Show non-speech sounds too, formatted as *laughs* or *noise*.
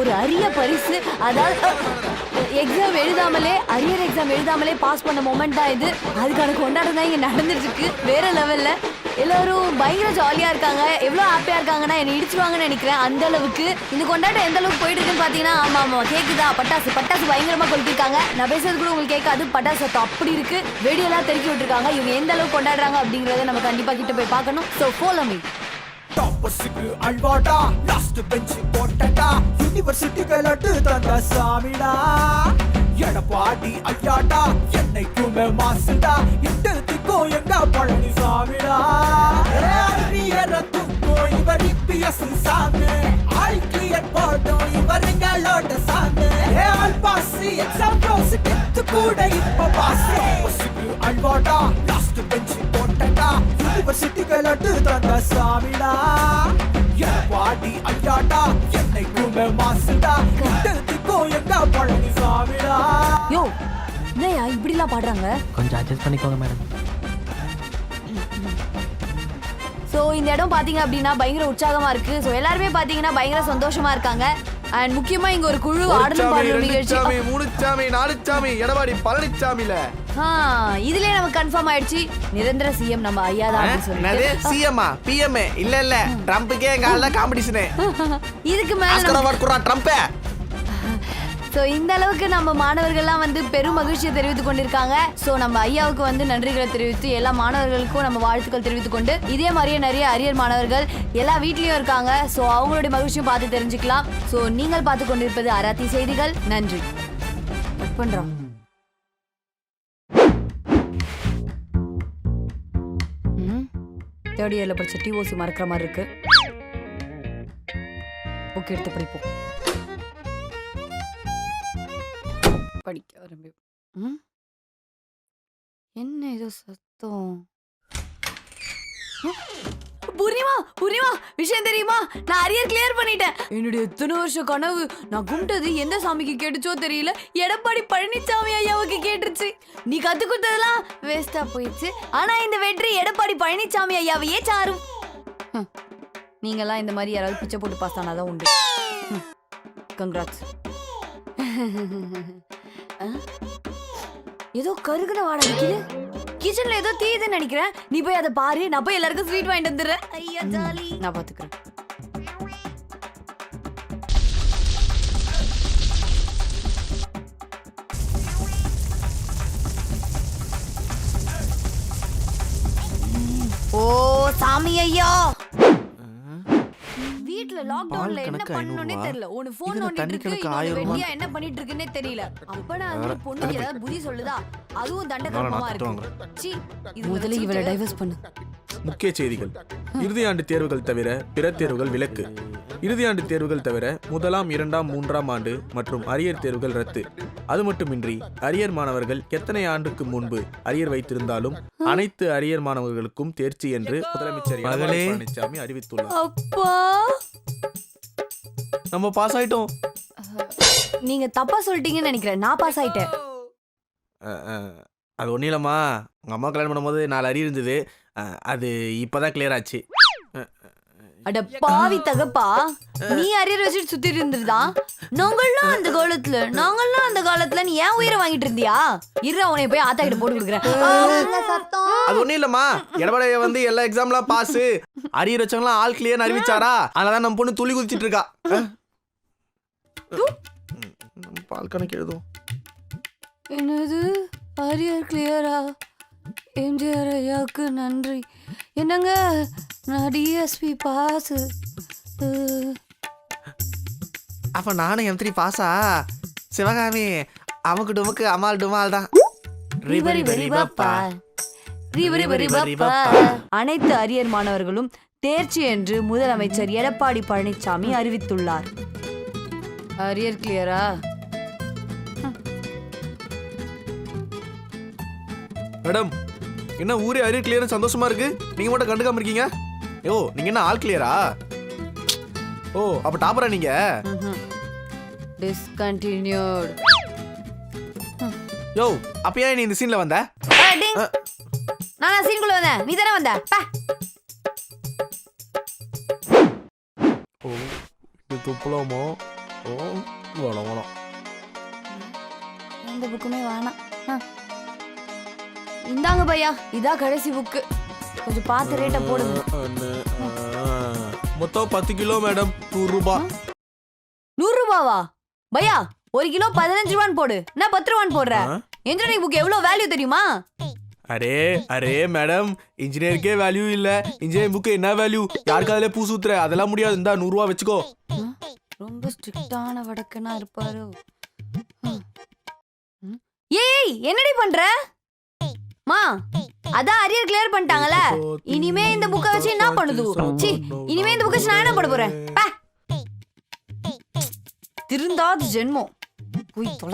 ஒரு அரிய பரிசு. அதாவது எக்ஸாம் எழுதாமலே அரியர் எக்ஸாம் எழுதாமலே பாஸ் பண்ண மொமெண்ட் தான் இது. அதுக்கான கொண்டாட்டம் தான் இங்கே நடந்துட்டு இருக்கு வேற லெவல்ல எல்லாரும் பயங்கர ஜாலியா இருக்காங்க. எவ்வளவு ஹாப்பியா இருக்காங்கன்னா என்னை இடிச்சுவாங்கன்னு நினைக்கிறேன். அந்த அளவுக்கு. இந்த கொண்டாட்டம் எந்த அளவுக்கு போயிட்டு இருக்குன்னு பாத்தீங்கன்னா ஆமா ஆமா கேக்குதா? பட்டாசு பட்டாசு பயங்கரமா கொளுத்திருக்காங்க. நான் பேசுறது கூட உங்களுக்கு கேட்காது. பட்டாசு சத்தம் அப்படி இருக்கு. வெடியெல்லாம் தெருக்கி விட்டுருக்காங்க. இவங்க எந்த அளவுக்கு கொண்டாடுறாங்க அப்படிங்கறத நம்ம கண்டிப்பா கிட்ட போய் பார்க்கணும். சோ ஃபாலோ மீ டாப்பர்ஸுக்கு அழ்வாடா லாஸ்ட் பெஞ்ச் போட்டடா. யூனிவர்சிட்டி கலட்டு தந்த சாமிடா. எடப்பாடி ஐயாடா என்னைக்குமே மாசுடா. இட்டத்துக்கும் எங்க பழனி சாமிடா. அறியறத்துக்கும் இவர் இப்பிஎஸ் சாமி. ஆல் கிளியர் போட்டோம் இவர் எங்களோட சாமி. All pass exam close tenth கூட இப்ப கலட்டு தந்த சாமிடா எடப்பாடி ஐயாடா என்னைக்குமே மாசுடா. இட்டத்துக்கும் எங்க பழனி சாமிடா. யோ என்னையா இப்படிலாம் பாடுறாங்க? கொஞ்சம் அட்ஜஸ்ட் பண்ணிக்கோங்க மேடம் ஸோ இந்த இடம் பார்த்தீங்க அப்படின்னா பயங்கர உற்சாகமா இருக்கு. ஸோ எல்லாருமே பார்த்தீங்கன்னா பயங்கர சந்தோஷமா இருக்காங்க. அண்ட் முக்கியமா இங்க ஒரு குழு ஆடலும் பாடலும் நிகழ்ச்சி சாமி மூணு சாமி நாலு சாமி எடப்பாடி பழனிச்சாமில ஆ, இதுலயே நமக்கு கன்ஃபார்ம் ஆயிடுச்சு. நிரந்தர சிஎம் நம்ம ஐயா தான் சொல்லிட்டு. சிஎம்ஆ பிஎம்ஏ இல்ல இல்ல. ட்ரம்ப்புக்கே எங்க ஆள்ல காம்படிஷனு இதுக்கு மேல நம்ம குறா ட்ரம்ப்பே ஸோ இந்த அளவுக்கு நம்ம மாணவர்கள்லாம் வந்து பெரும் மகிழ்ச்சியை தெரிவித்துக் கொண்டிருக்காங்க. ஸோ நம்ம ஐயாவுக்கு வந்து நன்றிகளை தெரிவித்து எல்லா மாணவர்களுக்கும் நம்ம வாழ்த்துக்கள் தெரிவித்துக் கொண்டு இதே மாதிரியே நிறைய அரியர் மாணவர்கள் எல்லா வீட்லயும் இருக்காங்க. ஸோ அவங்களுடைய மகிழ்ச்சியும் பார்த்து தெரிஞ்சுக்கலாம். ஸோ நீங்கள் பார்த்து கொண்டிருப்பது அராத்தி செய்திகள். நன்றி. பண்ணுறோம் பண்றோம். தேர்ட் இயரில் படிச்ச டிஓசி மறக்கிற மாதிரி இருக்கு. புக் எடுத்து படிப்போம். படிக்க ஆரம்பிப்பேன் ம்? என்ன ஏதோ சத்தம்? புரியுமா? பூர்ணிமா பூர்ணிமா விஷயம் தெரியுமா? நான் அரியர் கிளியர் பண்ணிட்டேன். என்னுடைய எத்தனை வருஷம் கனவு நான் கும்பிட்டது எந்த சாமிக்கு கேட்டுச்சோ தெரியல. எடப்பாடி பழனிசாமி ஐயாவுக்கு கேட்டுருச்சு. நீ கத்து கொடுத்ததெல்லாம் வேஸ்டா போயிடுச்சு. ஆனா இந்த வெற்றி எடப்பாடி பழனிசாமி ஐயாவையே சாரும். நீங்கெல்லாம் இந்த மாதிரி யாராவது பிச்சை போட்டு பாஸ் ஆனாதான் உண்டு. கங்க்ராட்ஸ் *laughs* ஏதோ கருகுன வாடை அடிக்குது கிச்சன்ல ஏதோ தீயுதுன்னு நினைக்கிறேன். நீ போய் அதை பாரு. நான் போய் எல்லாருக்கும் ஸ்வீட் வாங்கிட்டு வந்துடுறேன். ஐயா ஜாலி. நான் பாத்துக்கிறேன். ஓ சாமி ஐயா. வீட்ல லாக்டவுன்ல பால் என்ன 500 தெரியல. ஃபோன் இதுல நோண்டிட்டு இருக்கு கணக்கு இன்னொன்னு 1000 வெட்டியா என்ன பண்ணிட்டு இருக்குன்னே தெரியல அப்பனா அந்த பொண்ணு ஏதாவது புத்தி சொல்லுதா? அதுவும் தண்டகர்மமா இருக்கு. சீ இது முதல்ல இவளை டைவர்ஸ் பண்ணு. முக்கிய செய்திகள். இறுதியாண்டு தேர்வுகள் தவிர பிற தேர்வுகள் விலக்கு. இறுதியாண்டு தேர்வுகள் தவிர முதலாம் இரண்டாம் மூன்றாம் ஆண்டு மற்றும் அரியர் தேர்வுகள் ரத்து. அது மட்டுமின்றி அரியர் மாணவர்கள் எத்தனை ஆண்டுக்கு முன்பு அரியர் வைத்திருந்தாலும் அனைத்து அரியர் மாணவர்களுக்கும் தேர்ச்சி என்று முதலமைச்சர் எடப்பாடி. பழனிசாமி அறிவித்துள்ளார். நம்ம பாஸ் ஆயிட்டோம். நீங்க தப்பா சொல்லிட்டீங்கன்னு நினைக்கிறேன். நான் பாஸ் ஆயிட்டேன். அது ஒன்றும் இல்லைம்மா. உங்கள் அம்மா கல்யாணம் பண்ணும்போது நாலு அரி இருந்தது. அஹ், அது இப்போதான் கிளியர் ஆச்சு. அட பாவி தகப்பா. நீ அரியர் வச்சுட்டு சுத்திட்டு இருந்திருதா நாங்கள்லாம் அந்த காலத்துல நாங்கள்லாம் அந்த காலத்துல நீ ஏன் உயிரை வாங்கிட்டு இருந்தியா? இரு உன்னை போய் ஆத்தா கிட்ட போட்டு கொடுக்குறேன். அது ஒன்றும் இல்லைம்மா. எடப்பாடி வந்து எல்லா எக்ஸாம்லாம் பாஸு அரியர் வச்சவங்களாம் ஆல் கிளியர்னு அறிவிச்சாரா? அதனால தான் நம்ம பொண்ணு துளி குதிச்சிட்டு இருக்கா. பால் கணக்கு எழுதும் என்னது? அரியர் கிளியரா எம்ஜிஆர் ஐயாவுக்கு நன்றி. என்னங்க? நான் டிஎஸ்பி பாஸு. அப்ப நானும் எம் த்ரீ பாஸா சிவகாமி அமுக்கு டுமுக்கு அமால் டுமால் தான். அனைத்து அரியர் மாணவர்களும் தேர்ச்சி என்று முதலமைச்சர் எடப்பாடி பழனிசாமி அறிவித்துள்ளார். அரியர் கிளியரா மேடம் என்ன ஊரே அரியர் கிளியர் சந்தோஷமா இருக்கு? நீங்க மட்டும் கண்டுக்காம இருக்கீங்க? ஓ நீங்க என்ன ஆல் கிளியரா ஓ அப்ப டாப்பரா நீங்க? டிஸ்கண்டினியூட் யோ அப்ப ஏன் நீ இந்த சீன்ல வந்த? நான் சீன்குள்ள வந்தேன். நீ தானே வந்த? பா. ஓ இது துப்பலாமா? ஓ வேணாம் வேணாம். எந்த புக்குமே வேணாம். இந்தாங்க பையா இதா கடைசி புக்கு கொஞ்சம் பார்த்து ரேட்டை போடுங்க. மொத்தம் பத்து கிலோ மேடம் நூறு ரூபாய் நூறு ரூபாவா பையா ஒரு கிலோ பதினஞ்சு ரூபான்னு போடு. நான் பத்து ரூபான்னு போடுறேன் ஆ? இன்ஜினியரிங் புக் எவ்வளவு வேல்யூ தெரியுமா? அரே அரே மேடம் இன்ஜினியருக்கே வேல்யூ இல்ல. இன்ஜினியரிங் புக்கு என்ன வேல்யூ யாருக்கு அதுல பூ சுத்துற? அதெல்லாம் முடியாது. இந்தா நூறு ரூபா வச்சுக்கோ? ரொம்ப ஸ்ட்ரிக்டான வடக்கனா இருப்பாரு. ஏய் என்னடி பண்ற? மா அதான் அரியர் கிளியர் பண்ணிட்டாங்கல இனிமே இந்த புக்கை வச்சு என்ன பண்ணுது? சி இனிமே இந்த புக்கை வச்சு நான் என்ன பண்ண போறேன்? திருந்தாது திருந்தாத ஜென்மம். போய் தொலை.